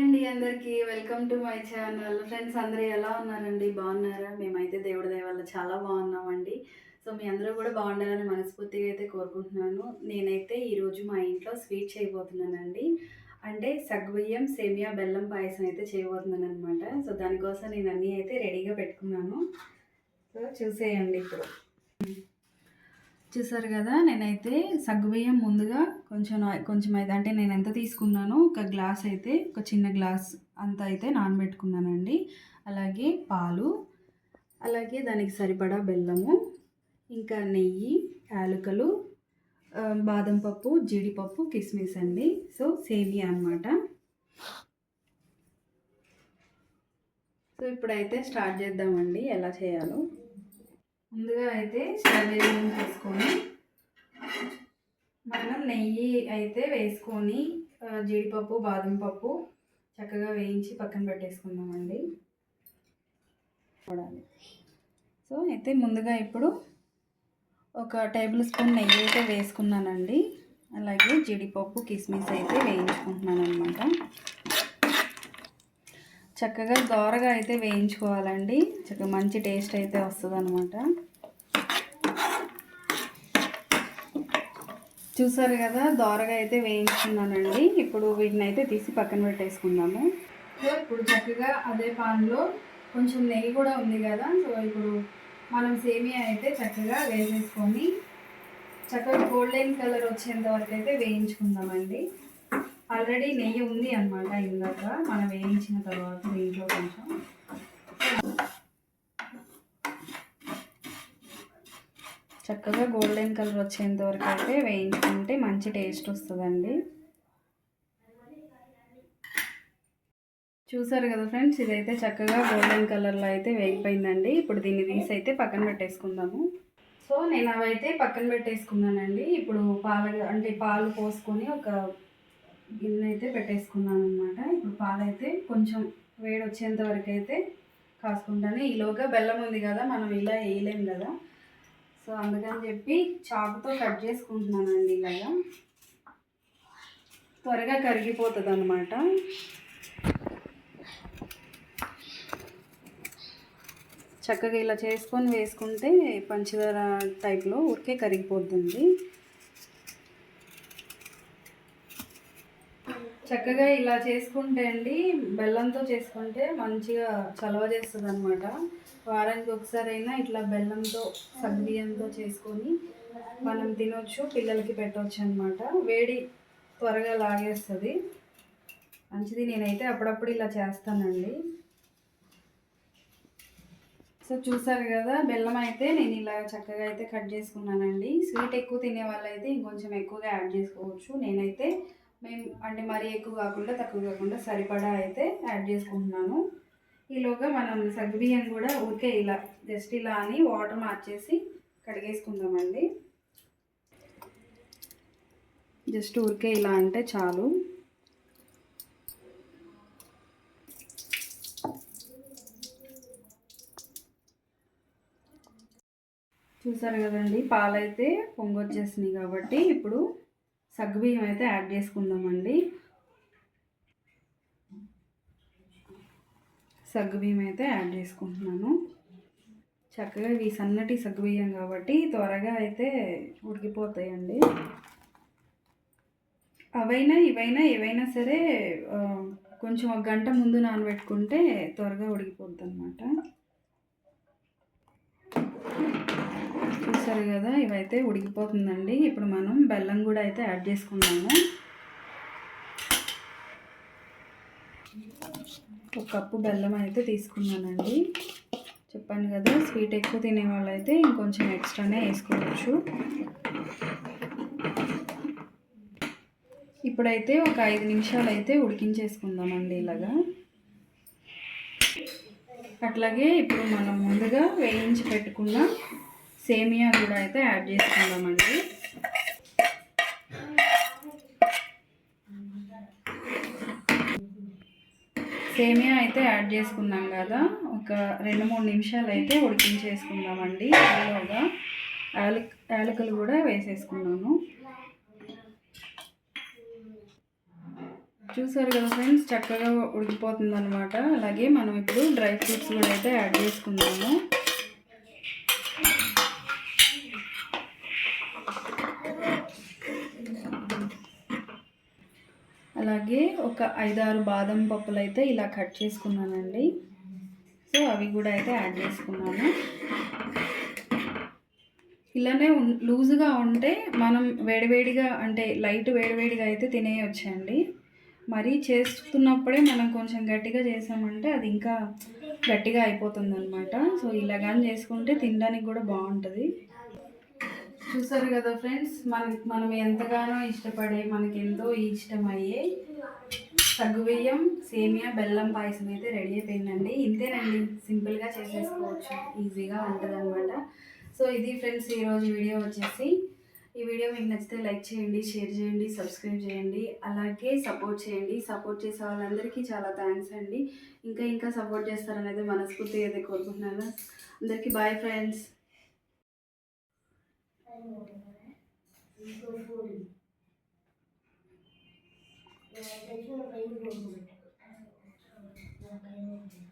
అండి అందరికీ welcome to my channel. Friends అందరూ ఎలా ఉన్నారండి? బాగున్నారా? మేమైతే దేవుడి దయ వల్ల చాలా బాగున్నామండి. సో మీ అందరూ కూడా బాగుండాలని మనస్ఫూర్తిగా అయితే కోరుకుంటున్నాను. నేనైతే ఈరోజు మా ఇంట్లో స్వీట్ చేయబోతున్నానండి. అంటే సగ్గుబియ్యం సేమియా బెల్లం పాయసం అయితే చేయబోతున్నాను అనమాట సో దానికోసం నేను అన్నీ అయితే రెడీగా పెట్టుకున్నాను. సో చూసేయండి ఇప్పుడు. చూసారు కదా నేనైతే సగ్గుబియ్యం ముందుగా కొంచెం కొంచెం అయితే అంటే నేను ఎంత తీసుకున్నానో ఒక గ్లాస్ అయితే ఒక చిన్న గ్లాస్ అంత అయితే నానబెట్టుకున్నానండి. అలాగే పాలు అలాగే దానికి సరిపడా బెల్లము ఇంకా నెయ్యి యాలకులు బాదం పప్పు జీడిపప్పు కిస్మిస్ అండి. సో సేమియా అన్నమాట. సో ఇప్పుడైతే స్టార్ట్ చేద్దామండి ఎలా చేయాలో. ముందుగా అయితే స్టవ్ తీసుకొని మనం నెయ్యి అయితే వేసుకొని జీడిపప్పు బాదం పప్పు చక్కగా వేయించి పక్కన పెట్టేసుకుందామండి. చూడాలి సో అయితే ముందుగా ఇప్పుడు ఒక టేబుల్ స్పూన్ నెయ్యి అయితే వేసుకున్నానండి. అలాగే జీడిపప్పు కిస్మిస్ అయితే వేయించుకుంటున్నాను అనమాట చక్కగా దోరగా అయితే వేయించుకోవాలండి. చక్కగా మంచి టేస్ట్ అయితే వస్తుంది అనమాట చూసారు కదా దోరగా అయితే వేయించుకున్నానండి. ఇప్పుడు వీటిని అయితే తీసి పక్కన పెట్టేసుకుందాము. సో ఇప్పుడు చక్కగా అదే పాన్లో కొంచెం నెయ్యి కూడా ఉంది కదా సో ఇప్పుడు మనం సేమియా అయితే చక్కగా వేసేసుకొని చక్కగా గోల్డెన్ కలర్ వచ్చేంత వరకు అయితే వేయించుకుందామండి. ఆల్రెడీ నెయ్యి ఉంది అనమాట ఇందాక. మనం వేయించిన తర్వాత దీంట్లో కొంచెం. చక్కగా గోల్డెన్ కలర్ వచ్చేంత వరకు అయితే వేయించుకుంటే మంచి టేస్ట్ వస్తుందండి. చూసారు కదా ఫ్రెండ్స్ ఇదైతే చక్కగా గోల్డెన్ కలర్లో అయితే వేగిపోయిందండి. ఇప్పుడు దీన్ని తీసి అయితే పక్కన పెట్టేసుకుందాము. సో నేను అవైతే పక్కన పెట్టేసుకున్నానండి. ఇప్పుడు పాలు అంటే పాలు పోసుకొని ఒక గిన్నె అయితే పెట్టేసుకున్నాను అనమాట ఇప్పుడు పాలు అయితే కొంచెం వేడి వచ్చేంత వరకు అయితే కాసుకుంటాను. ఈలోగా బెల్లం ఉంది కదా మనం ఇలా వేయలేం కదా. సో అందుకని చెప్పి చాకుతో కట్ చేసుకుంటున్నానండి ఇలాగా. త్వరగా కరిగిపోతుంది అనమాట చక్కగా ఇలా చేసుకొని వేసుకుంటే పంచదార టైప్లో ఊరికే కరిగిపోతుంది చక్కగా ఇలా చేసుకుంటే అండి బెల్లంతో చేసుకుంటే మంచిగా చలవ చేస్తుంది అనమాట వారానికి ఒకసారి అయినా ఇట్లా బెల్లంతో సగ్బియ్యంతో చేసుకొని మనం తినొచ్చు పిల్లలకి పెట్టవచ్చు అనమాట వేడి త్వరగా లాగేస్తుంది. మంచిది నేనైతే అప్పుడప్పుడు ఇలా చేస్తానండి. సో చూసారు కదా బెల్లం అయితే నేను ఇలా చక్కగా అయితే కట్ చేసుకున్నానండి. స్వీట్ ఎక్కువ తినే వాళ్ళైతే ఇంకొంచెం ఎక్కువగా యాడ్ చేసుకోవచ్చు. నేనైతే మేము అంటే మరీ ఎక్కువ కాకుండా తక్కువ కాకుండా సరిపడా అయితే యాడ్ చేసుకుంటున్నాను. ఈలోగా మనం సగ్గుబియ్యం కూడా ఊరికే ఇలా జస్ట్ ఇలా అని వాటర్ మార్చేసి కడిగేసుకుందామండి. జస్ట్ ఊరికే ఇలా అంటే చాలు. చూసారు కదండి పాలైతే పొంగొచ్చేసినాయి కాబట్టి ఇప్పుడు సగ్గుబియ్యం అయితే యాడ్ చేసుకుందామండి. సగ్గుబియ్యం అయితే యాడ్ చేసుకుంటున్నాను. చక్కగా ఇవి సన్నటి సగ్గుబియ్యం కాబట్టి త్వరగా అయితే ఉడికిపోతాయండి. అవైనా ఇవైనా ఏవైనా సరే కొంచెం ఒక గంట ముందు నానబెట్టుకుంటే త్వరగా ఉడికిపోద్ది అనమాట చూసారు కదా ఇవైతే ఉడికిపోతుందండి. ఇప్పుడు మనం బెల్లం కూడా అయితే యాడ్ చేసుకున్నాము ఒక కప్పు బెల్లం అయితే తీసుకున్నానండి. చెప్పాను కదా స్వీట్ ఎక్కువ తినే వాళ్ళైతే ఇంకొంచెం ఎక్స్ట్రానే వేసుకోవచ్చు. ఇప్పుడైతే ఒక ఐదు నిమిషాలు అయితే ఉడికించేసుకుందామండి ఇలాగా. అట్లాగే ఇప్పుడు మనం ముందుగా వేయించి పెట్టుకున్న సేమియా కూడా అయితే యాడ్ చేసుకుందామండి. సేమియా అయితే యాడ్ చేసుకున్నాం కదా. ఒక రెండు మూడు నిమిషాలు అయితే ఉడికించేసుకుందామండి. ఈలోగా యాలక్ యాలకులు కూడా వేసేసుకున్నాను. చూసారు కదా ఫ్రెండ్స్ చక్కగా ఉడికిపోతుంది అనమాట అలాగే మనం ఇప్పుడు డ్రై ఫ్రూట్స్ కూడా అయితే యాడ్ చేసుకుందాము. అలాగే ఒక ఐదారు బాదం పప్పులు అయితే ఇలా కట్ చేసుకున్నానండి. సో అవి కూడా అయితే యాడ్ చేసుకున్నాను. ఇలానే లూజుగా ఉంటే మనం వేడివేడిగా అంటే లైట్ వేడివేడిగా అయితే తినేయొచ్చండి. మరీ చేస్తున్నప్పుడే మనం కొంచెం గట్టిగా చేసామంటే అది ఇంకా గట్టిగా అయిపోతుంది అనమాట సో ఇలా కానీ చేసుకుంటే తినడానికి కూడా బాగుంటుంది. చూసారు కదా ఫ్రెండ్స్ మన మనం ఎంతగానో ఇష్టపడే మనకి ఎంతో ఇష్టమయ్యే సగ్గుబియ్యం సేమియా బెల్లం పాయసం అయితే రెడీ అయిపోయిందండి. ఇంతేనండి సింపుల్గా చేసేసుకోవచ్చు ఈజీగా ఉంటుంది అనమాట సో ఇది ఫ్రెండ్స్ ఈరోజు వీడియో వచ్చేసి. ఈ వీడియో మీకు నచ్చితే లైక్ చేయండి షేర్ చేయండి సబ్స్క్రైబ్ చేయండి అలాగే సపోర్ట్ చేయండి. సపోర్ట్ చేసే వాళ్ళందరికీ చాలా థ్యాంక్స్ అండి. ఇంకా ఇంకా సపోర్ట్ చేస్తారనేది మనస్ఫూర్తిగా అయితే కోరుకుంటున్నాను. అందరికీ బాయ్ ఫ్రెండ్స్. Thank you.